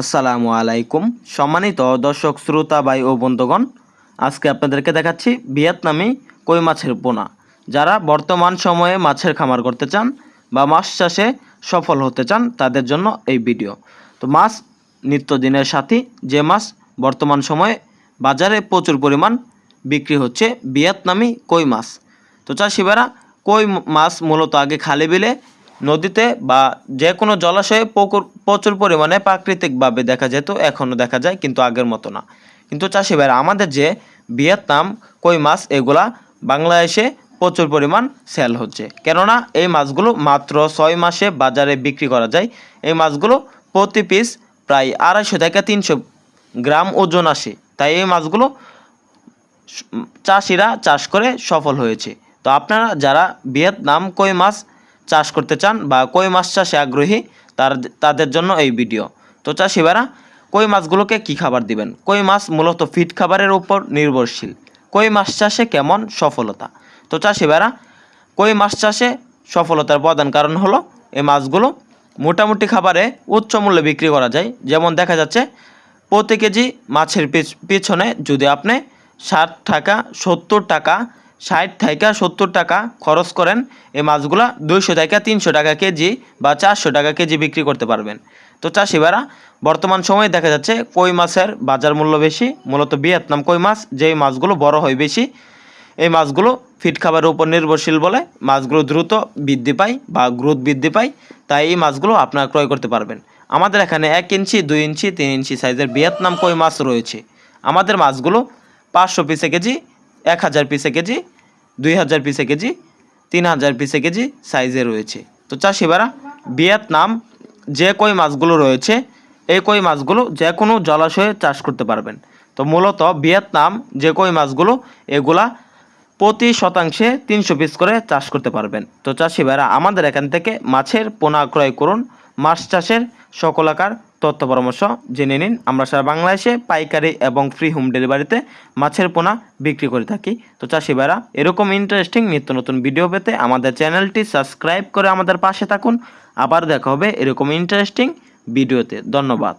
আসসালামু আলাইকুম। সম্মানিত দর্শক, শ্রোতা, ভাই ও বন্ধুগণ, আজকে আপনাদেরকে দেখাচ্ছি ভিয়েতনামি কই মাছের পোনা যারা বর্তমান সময়ে মাছের খামার করতে চান বা মাছ চাষে সফল হতে চান, তাদের জন্য এই ভিডিও। তো মাছ নিত্যদিনের সাথী, যে মাছ বর্তমান সময়ে বাজারে প্রচুর পরিমাণ বিক্রি হচ্ছে ভিয়েতনামি কই মাছ। তো চাষিবারা কই মাছ মূলত আগে খালে বিলে নদীতে বা যে কোনো জলাশয়ে প্রচুর পরিমাণে প্রাকৃতিকভাবে দেখা যেত এখনও দেখা যায়, কিন্তু আগের মতো না। কিন্তু চাষি ভাইরা, আমাদের যে ভিয়েতনাম কই মাছ, এগুলা বাংলাদেশে প্রচুর পরিমাণ সেল হচ্ছে। কেননা এই মাছগুলো মাত্র ছয় মাসে বাজারে বিক্রি করা যায়। এই মাছগুলো প্রতি পিস প্রায় আড়াইশো থেকে তিনশো গ্রাম ওজন আসে। তাই এই মাছগুলো চাষিরা চাষ করে সফল হয়েছে। তো আপনারা যারা ভিয়েতনাম কই মাছ চাষ করতে চান বা কই মাছ চাষে আগ্রহী তার তাদের জন্য এই ভিডিও। তো চাষিবারা কই মাছগুলোকে কি খাবার দিবেন? কই মাছ মূলত ফিট খাবারের উপর নির্ভরশীল? কই মাছ চাষে কেমন সফলতা? তো চাষিবারা কই মাছ চাষে সফলতার প্রধান কারণ হলো এই মাছগুলো মোটামুটি খাবারে উচ্চ মূল্যে বিক্রি করা যায়। যেমন দেখা যাচ্ছে, প্রতি কেজি মাছের পিছ- পিছনে যদি আপনি ষাট টাকা, সত্তর টাকা ষাট থেকে সত্তর টাকা খরচ করেন। এই মাছগুলা দুইশো থেকে তিনশো টাকা কেজি বা চারশো টাকা কেজি বিক্রি করতে পারবেন। তো চাষিবারা বর্তমান সময়ে দেখা যাচ্ছে কই মাছের বাজার মূল্য বেশি, মূলত ভিয়েতনাম কই মাছ, যেই মাছগুলো বড় হয় বেশি। এই মাছগুলো ফিট খাবারের উপর নির্ভরশীল বলে মাছগুলো দ্রুত বৃদ্ধি পায় বা গ্রোথ বৃদ্ধি পায়, তাই এই মাছগুলো আপনারা ক্রয় করতে পারবেন। আমাদের এখানে এক ইঞ্চি, দুই ইঞ্চি, তিন ইঞ্চি সাইজের ভিয়েতনাম কই মাছ রয়েছে। আমাদের মাছগুলো পাঁচশো পিসে কেজি এক হাজার পিসে কেজি, দুই হাজার পিসে কেজি, তিন হাজার পিসে কেজি সাইজে রয়েছে। তো চাষিবারা ভিয়েতনাম যে কই মাছগুলো রয়েছে, এই কই মাছগুলো যে কোনো জলাশয়ে চাষ করতে পারবেন। তো মূলত ভিয়েতনাম যে কই মাছগুলো, এগুলা প্রতি শতাংশে তিনশো পিস করে চাষ করতে পারবেন। তো চাষি ভাইরা, আমাদের এখান থেকে মাছের পোনা ক্রয় করুন, মাছ চাষের সকলাকার তথ্য পরামর্শ জেনে নিন। আমরা সারা বাংলাদেশে পাইকারি এবং ফ্রি হোম ডেলিভারিতে মাছের পোনা বিক্রি করে থাকি। তো চাষি ভাইরা, এরকম ইন্টারেস্টিং নিত্য নতুন ভিডিও পেতে আমাদের চ্যানেলটি সাবস্ক্রাইব করে আমাদের পাশে থাকুন। আবার দেখা হবে এরকম ইন্টারেস্টিং ভিডিওতে ধন্যবাদ।